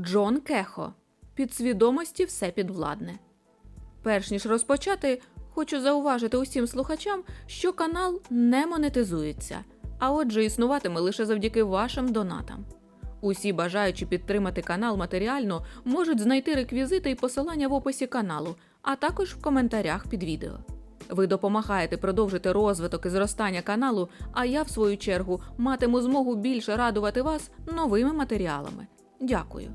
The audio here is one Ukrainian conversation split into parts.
Джон Кехо. Підсвідомості все підвладне. Перш ніж розпочати, хочу зауважити усім слухачам, що канал не монетизується, а отже, існуватиме лише завдяки вашим донатам. Усі бажаючі підтримати канал матеріально можуть знайти реквізити і посилання в описі каналу, а також в коментарях під відео. Ви допомагаєте продовжити розвиток і зростання каналу, а я, в свою чергу, матиму змогу більше радувати вас новими матеріалами. Дякую.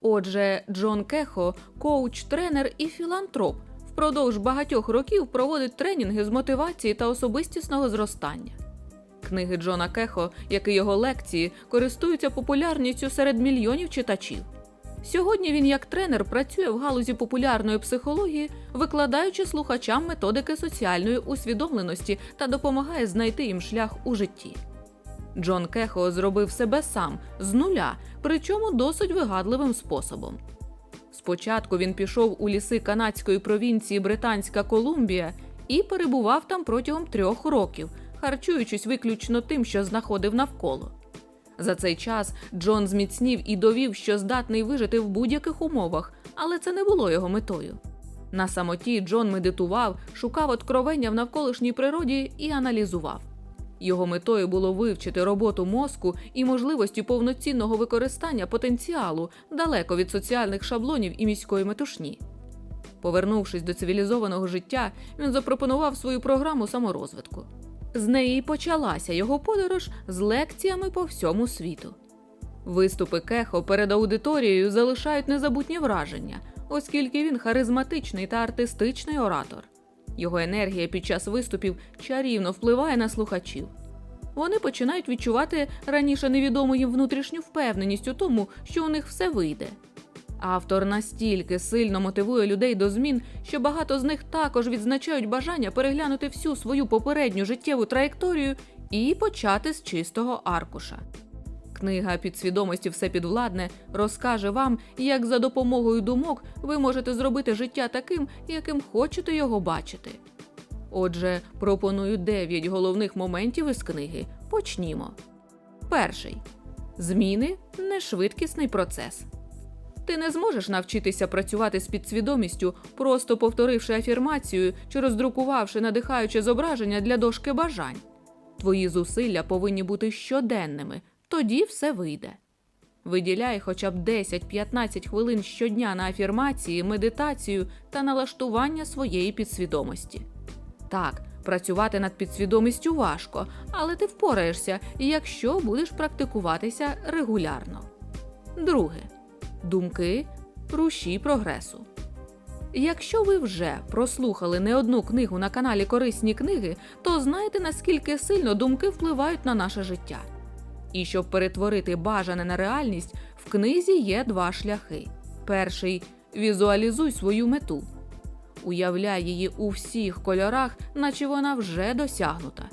Отже, Джон Кехо, коуч, тренер і філантроп, впродовж багатьох років проводить тренінги з мотивації та особистісного зростання. Книги Джона Кехо, як і його лекції, користуються популярністю серед мільйонів читачів. Сьогодні він, як тренер, працює в галузі популярної психології, викладаючи слухачам методики соціальної усвідомленості та допомагає знайти їм шлях у житті. Джон Кехо зробив себе сам з нуля, причому досить вигадливим способом. Спочатку він пішов у ліси канадської провінції Британська Колумбія і перебував там протягом трьох років, харчуючись виключно тим, що знаходив навколо. За цей час Джон зміцнів і довів, що здатний вижити в будь-яких умовах, але це не було його метою. На самоті Джон медитував, шукав откровення в навколишній природі і аналізував. Його метою було вивчити роботу мозку і можливості повноцінного використання потенціалу далеко від соціальних шаблонів і міської метушні. Повернувшись до цивілізованого життя, він запропонував свою програму саморозвитку. З неї й почалася його подорож з лекціями по всьому світу. Виступи Кехо перед аудиторією залишають незабутні враження, оскільки він харизматичний та артистичний оратор. Його енергія під час виступів чарівно впливає на слухачів. Вони починають відчувати раніше невідому їм внутрішню впевненість у тому, що у них все вийде. Автор настільки сильно мотивує людей до змін, що багато з них також відзначають бажання переглянути всю свою попередню життєву траєкторію і почати з чистого аркуша. Книга підсвідомості все підвладне розкаже вам, як за допомогою думок ви можете зробити життя таким, яким хочете його бачити. Отже, пропоную 9 головних моментів із книги. Почнімо. Перший зміни нешвидкісний процес. Ти не зможеш навчитися працювати з підсвідомістю, просто повторивши афірмацію чи роздрукувавши надихаюче зображення для дошки бажань. Твої зусилля повинні бути щоденними, тоді все вийде. Виділяй хоча б 10-15 хвилин щодня на афірмації, медитацію та налаштування своєї підсвідомості. Так, працювати над підсвідомістю важко, але ти впораєшся, якщо будеш практикуватися регулярно. Друге думки рушій прогресу. Якщо ви вже прослухали не одну книгу на каналі Корисні книги, то знаєте, наскільки сильно думки впливають на наше життя. І щоб перетворити бажане на реальність, в книзі є два шляхи. Перший візуалізуй свою мету. Уявляй її у всіх кольорах, наче вона вже досягнута.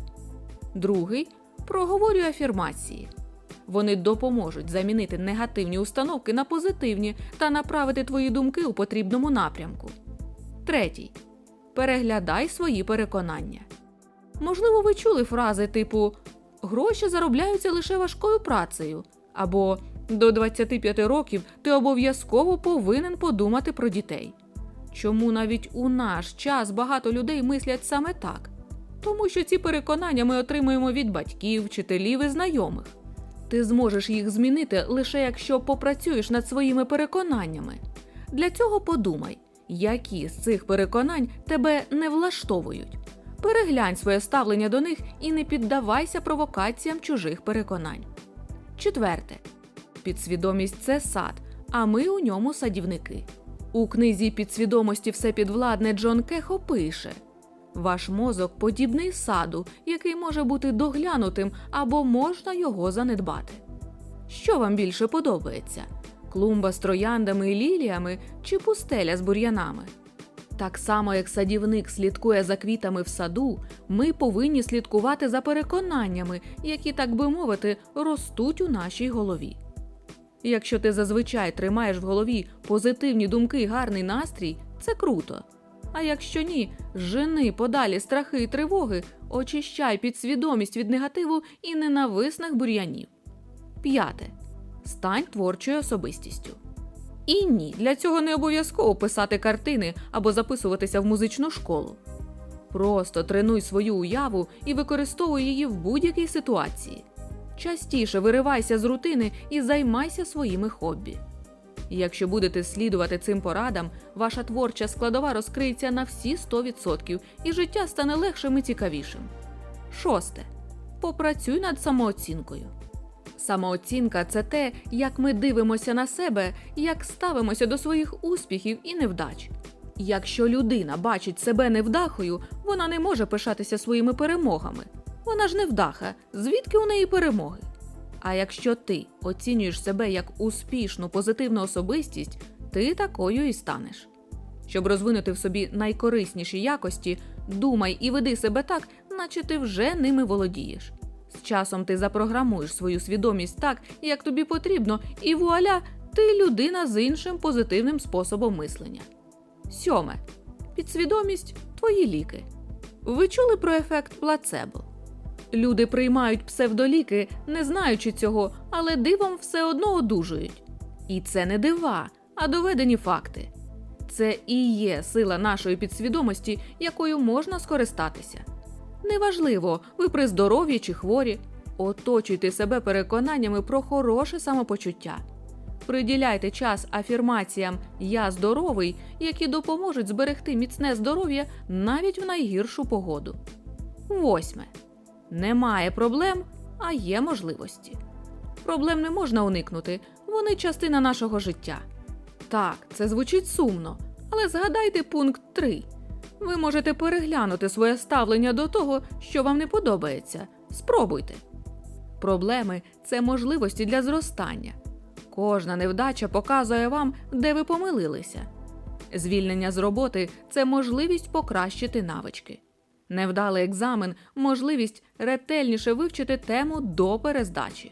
Другий проговорюй афірмації. Вони допоможуть замінити негативні установки на позитивні та направити твої думки у потрібному напрямку. Третій. Переглядай свої переконання. Можливо, ви чули фрази типу Гроші заробляються лише важкою працею або до 25 років ти обов'язково повинен подумати про дітей. Чому навіть у наш час багато людей мислять саме так? Тому що ці переконання ми отримуємо від батьків, вчителів і знайомих. Ти зможеш їх змінити лише якщо попрацюєш над своїми переконаннями. Для цього подумай, які з цих переконань тебе не влаштовують. Переглянь своє ставлення до них і не піддавайся провокаціям чужих переконань. Четверте. Підсвідомість це сад, а ми у ньому садівники. У книзі підсвідомості все підвладне Джон Кехо пише. Ваш мозок подібний саду, який може бути доглянутим або можна його занедбати. Що вам більше подобається? Клумба з трояндами і ліліями чи пустеля з бур'янами? Так само, як садівник слідкує за квітами в саду, ми повинні слідкувати за переконаннями, які, так би мовити, ростуть у нашій голові. Якщо ти зазвичай тримаєш в голові позитивні думки і гарний настрій, це круто. А якщо ні, жени подалі страхи і тривоги, очищай підсвідомість від негативу і ненависних бур'янів. П'яте. Стань творчою особистістю. І ні, для цього не обов'язково писати картини або записуватися в музичну школу. Просто тренуй свою уяву і використовуй її в будь-якій ситуації. Частіше виривайся з рутини і займайся своїми хобі. Якщо будете слідувати цим порадам, ваша творча складова розкриється на всі 100% і життя стане легшим і цікавішим. Шосте. Попрацюй над самооцінкою. Самооцінка це те, як ми дивимося на себе, як ставимося до своїх успіхів і невдач. Якщо людина бачить себе невдахою, вона не може пишатися своїми перемогами. Вона ж невдаха, звідки у неї перемоги? А якщо ти оцінюєш себе як успішну позитивну особистість, ти такою і станеш. Щоб розвинути в собі найкорисніші якості, думай і веди себе так, наче ти вже ними володієш. З часом ти запрограмуєш свою свідомість так, як тобі потрібно, і вуаля, ти людина з іншим позитивним способом мислення. Сьоме. Підсвідомість твої ліки. Ви чули про ефект плацебо? Люди приймають псевдоліки, не знаючи цього, але дивом все одно одужують. І це не дива, а доведені факти. Це і є сила нашої підсвідомості, якою можна скористатися. Неважливо, ви при здоров'ї чи хворі, оточуйте себе переконаннями про хороше самопочуття. Приділяйте час афірмаціям Я здоровий, які допоможуть зберегти міцне здоров'я навіть в найгіршу погоду. Восьме. Немає проблем, а є можливості. Проблем не можна уникнути, вони частина нашого життя. Так, це звучить сумно, але згадайте пункт 3. Ви можете переглянути своє ставлення до того, що вам не подобається. Спробуйте. Проблеми це можливості для зростання. Кожна невдача показує вам, де ви помилилися. Звільнення з роботи це можливість покращити навички. Невдалий екзамен можливість ретельніше вивчити тему до перездачі.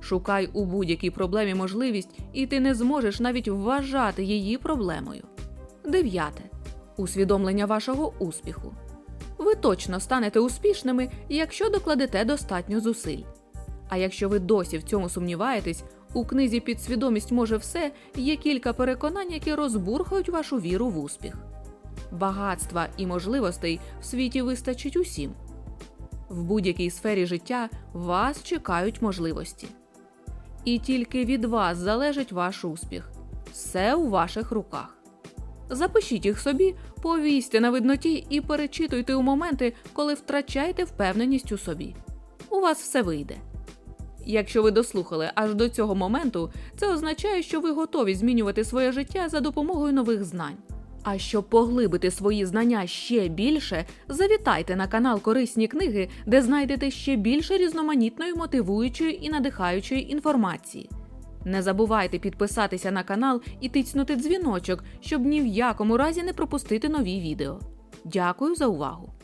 Шукай у будь-якій проблемі можливість, і ти не зможеш навіть вважати її проблемою. Дев'яте. Усвідомлення вашого успіху. Ви точно станете успішними, якщо докладете достатньо зусиль. А якщо ви досі в цьому сумніваєтесь, у книзі Підсвідомість може все є кілька переконань, які розбурхають вашу віру в успіх. Багатства і можливостей в світі вистачить усім. В будь-якій сфері життя вас чекають можливості. І тільки від вас залежить ваш успіх. Все у ваших руках. Запишіть їх собі, повісьте на видноті і перечитуйте у моменти, коли втрачаєте впевненість у собі. У вас все вийде. Якщо ви дослухали аж до цього моменту, це означає, що ви готові змінювати своє життя за допомогою нових знань. А щоб поглибити свої знання ще більше, завітайте на канал Корисні книги, де знайдете ще більше різноманітної мотивуючої і надихаючої інформації. Не забувайте підписатися на канал і тицнути дзвіночок, щоб ні в якому разі не пропустити нові відео. Дякую за увагу!